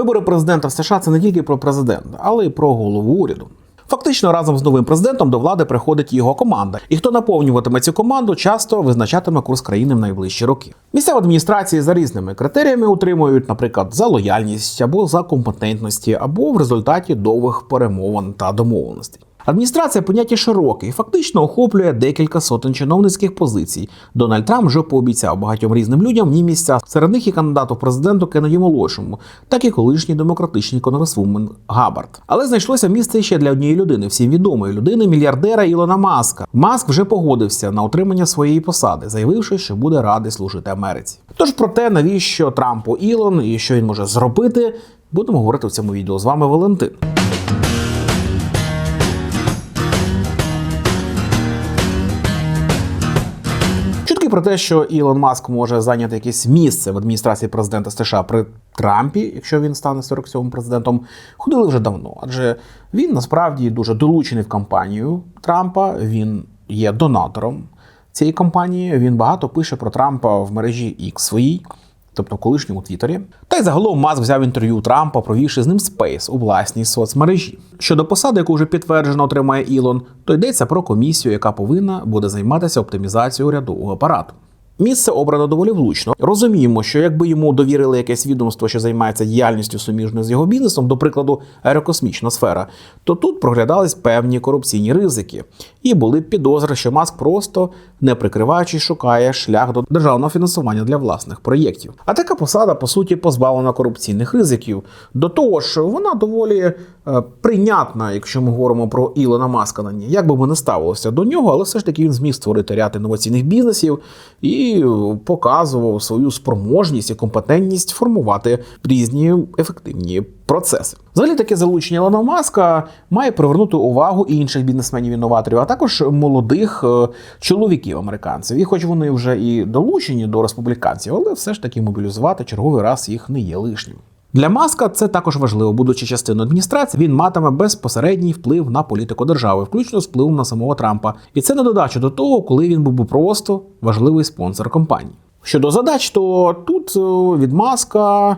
Вибори президента в США це не тільки про президента, але й про голову уряду. Фактично, разом з новим президентом до влади приходить його команда, і хто наповнюватиме цю команду, часто визначатиме курс країни в найближчі роки. Місцеві адміністрації за різними критеріями утримують, наприклад, за лояльність або за компетентності, або в результаті довгих перемовин та домовленостей. Адміністрація поняття широке і фактично охоплює декілька сотень чиновницьких позицій. Дональд Трамп вже пообіцяв багатьом різним людям ні місця. Серед них і кандидату в президенту Кеннеді Молодшому, так і колишній демократичний конгресвумен Габард. Але знайшлося місце ще для однієї людини, всім відомої людини, мільярдера Ілона Маска. Маск вже погодився на отримання своєї посади, заявивши, що буде радий служити Америці. Тож про те, навіщо Трампу Ілон і що він може зробити, будемо говорити в цьому відео. З вами Валентин. Про те, що Ілон Маск може зайняти якесь місце в адміністрації президента США при Трампі, якщо він стане 47-м президентом, ходили вже давно. Адже він насправді дуже долучений в кампанію Трампа. Він є донатором цієї кампанії. Він багато пише про Трампа в мережі X своїй. Тобто колишньому Твіттері. Та й загалом Маск взяв інтерв'ю Трампа, провівши з ним спейс у власній соцмережі. Щодо посади, яку вже підтверджено отримає Ілон, то йдеться про комісію, яка повинна буде займатися оптимізацією урядового апарату. Місце обрано доволі влучно. Розуміємо, що якби йому довірили якесь відомство, що займається діяльністю суміжною з його бізнесом, до прикладу, аерокосмічна сфера, то тут проглядались певні корупційні ризики, і були підозри, що Маск просто не прикриваючись шукає шлях до державного фінансування для власних проєктів. А така посада, по суті, позбавлена корупційних ризиків. До того ж, вона доволі е, прийнятна, якщо ми говоримо про Ілона Маска на ній. Як би ми не ставилося до нього, але все ж таки він зміг створити ряд інноваційних бізнесів і показував свою спроможність і компетентність формувати різні ефективні процеси. Взагалі таке залучення Лена Маска має привернути увагу і інших бізнесменів-інноваторів, а також молодих е, чоловіків американців. І хоч вони вже і долучені до республіканців, але все ж таки мобілізувати черговий раз їх не є лишнім. Для Маска це також важливо, будучи частиною адміністрації, він матиме безпосередній вплив на політику держави, включно з впливом на самого Трампа. І це не додача до того, коли він був би просто важливий спонсор компанії. Щодо задач, то тут е, від Маска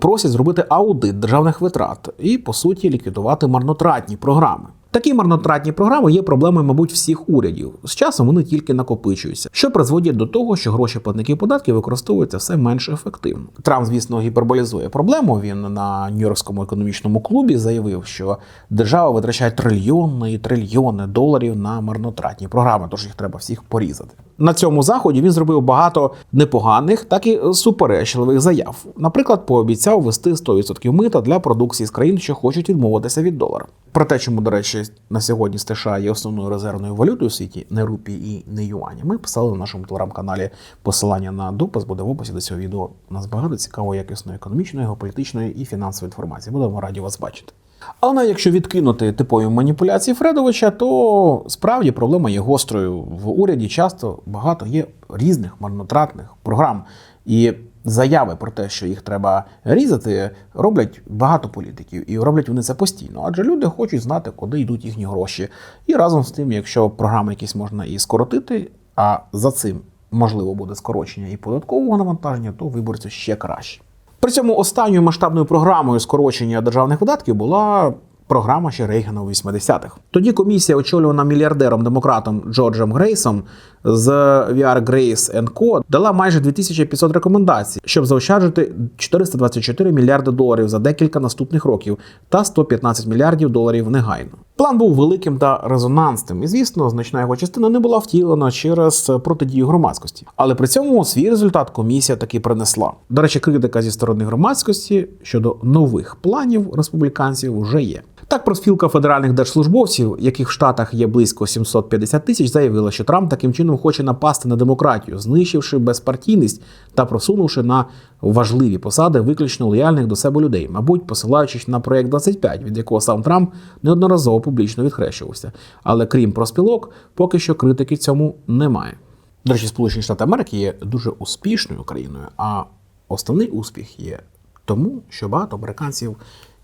просять зробити аудит державних витрат і, по суті, ліквідувати марнотратні програми. Такі марнотратні програми є проблемою, мабуть, всіх урядів. З часом вони тільки накопичуються, що призводить до того, що гроші платників податків використовуються все менш ефективно. Трамп, звісно, гіперболізує проблему. Він на Нью-Йоркському економічному клубі заявив, що держава витрачає трильйони і трильйони доларів на марнотратні програми, тож їх треба всіх порізати. На цьому заході він зробив багато непоганих, так і суперечливих заяв. Наприклад, пообіцяв ввести 100% мита для продукції з країн, що хочуть відмовитися від долара. Про те, чому, до речі, на сьогодні США є основною резервною валютою у світі, не рупі і не юані. Ми писали в нашому телеграм-каналі посилання на допис, буде в описі до цього відео. Нас багато цікавої, якісної економічної, геополітичної і фінансової інформації. Будемо раді вас бачити. Але якщо відкинути типові маніпуляції Фредовича, то справді проблема є гострою в уряді. Часто багато є різних марнотратних програм. І заяви про те, що їх треба різати, роблять багато політиків, і роблять вони це постійно. Адже люди хочуть знати, куди йдуть їхні гроші. І разом з тим, якщо програми якісь можна і скоротити, а за цим можливо буде скорочення і податкового навантаження, то виборцю ще краще. При цьому останньою масштабною програмою скорочення державних видатків була програма ще Рейгана у 80-х. Тоді комісія, очолювана мільярдером-демократом Джорджем Грейсом з VR Grace Co, дала майже 2500 рекомендацій, щоб заощаджити 424 мільярди доларів за декілька наступних років та 115 мільярдів доларів негайно. План був великим та резонансним, і звісно, значна його частина не була втілена через протидію громадськості. Але при цьому свій результат комісія таки принесла. До речі, критика зі сторони громадськості щодо нових планів республіканців вже є. Так, профспілка федеральних держслужбовців, яких в Штатах є близько 750 тисяч, заявила, що Трамп таким чином хоче напасти на демократію, знищивши безпартійність та просунувши на важливі посади виключно лояльних до себе людей, мабуть, посилаючись на проект 25, від якого сам Трамп неодноразово публічно відхрещувався. Але крім проспілок, поки що критики цьому немає. До речі, Сполучені Штати Америки є дуже успішною країною, а основний успіх є тому, що багато американців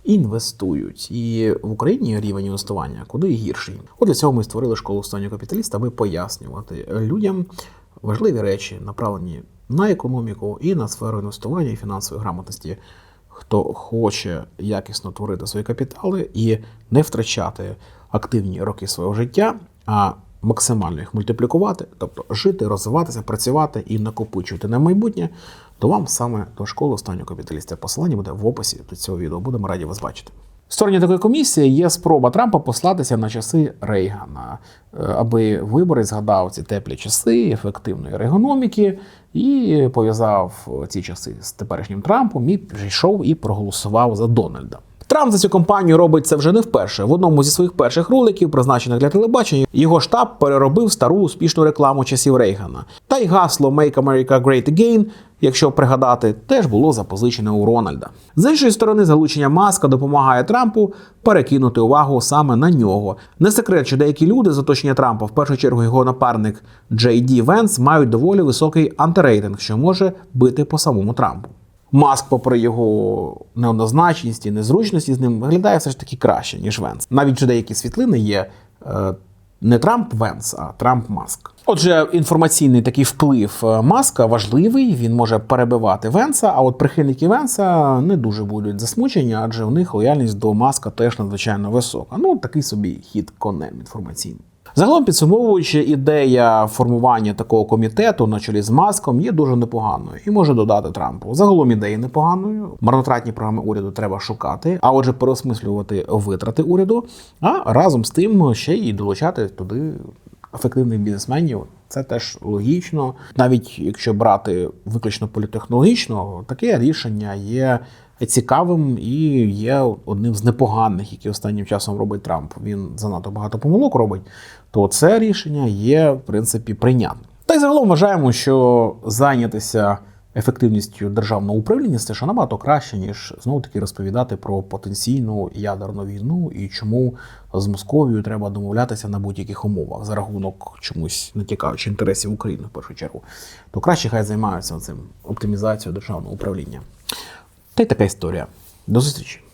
інвестують. І в Україні рівень інвестування куди гірший. От для цього ми створили школу останнього капіталіста, аби пояснювати людям важливі речі, направлені на економіку і на сферу інвестування і фінансової грамотності. хто хоче якісно творити свої капітали і не втрачати активні роки свого життя, а максимально їх мультиплікувати, тобто жити, розвиватися, працювати і накопичувати на майбутнє, то вам саме до школи останнього капіталіста посилання буде в описі до цього відео. Будемо раді вас бачити. Стороні такої комісії є спроба Трампа послатися на часи Рейгана, е, аби виборець згадав ці теплі часи ефективної регономіки і пов'язав ці часи з теперішнім Трампом і прийшов і проголосував за Дональда. Трамп за цю кампанію робить це вже не вперше. В одному зі своїх перших роликів, призначених для телебачення, його штаб переробив стару успішну рекламу часів Рейгана. Та й гасло «Make America Great Again», якщо пригадати, теж було запозичене у Рональда. З іншої сторони, залучення маска допомагає Трампу перекинути увагу саме на нього. Не секрет, що деякі люди з оточення Трампа, в першу чергу його напарник Джей Ді Венс, мають доволі високий антирейтинг, що може бити по самому Трампу. Маск, попри його неоднозначність і незручності з ним, виглядає все ж таки краще, ніж Венс. Навіть вже деякі світлини є е, не Трамп Венс, а Трамп Маск. Отже, інформаційний такий вплив е, Маска важливий, він може перебивати Венса, а от прихильники Венса не дуже будуть засмучені, адже у них лояльність до Маска теж надзвичайно висока. Ну, такий собі хід конем інформаційний. Загалом підсумовуючи, ідея формування такого комітету на чолі з маском є дуже непоганою і може додати Трампу. Загалом ідеї непоганою. Марнотратні програми уряду треба шукати, а отже, переосмислювати витрати уряду. А разом з тим ще й долучати туди ефективних бізнесменів. Це теж логічно. Навіть якщо брати виключно політехнологічно, таке рішення є цікавим і є одним з непоганих, які останнім часом робить Трамп. Він занадто багато помилок робить, то це рішення є в принципі прийнятним. Та й загалом вважаємо, що зайнятися ефективністю державного управління це ще набагато краще, ніж знову таки розповідати про потенційну ядерну війну і чому з Московією треба домовлятися на будь-яких умовах за рахунок чомусь натякаючи інтересів України в першу чергу. То краще хай займаються цим оптимізацією державного управління. Та й така історія. До зустрічі!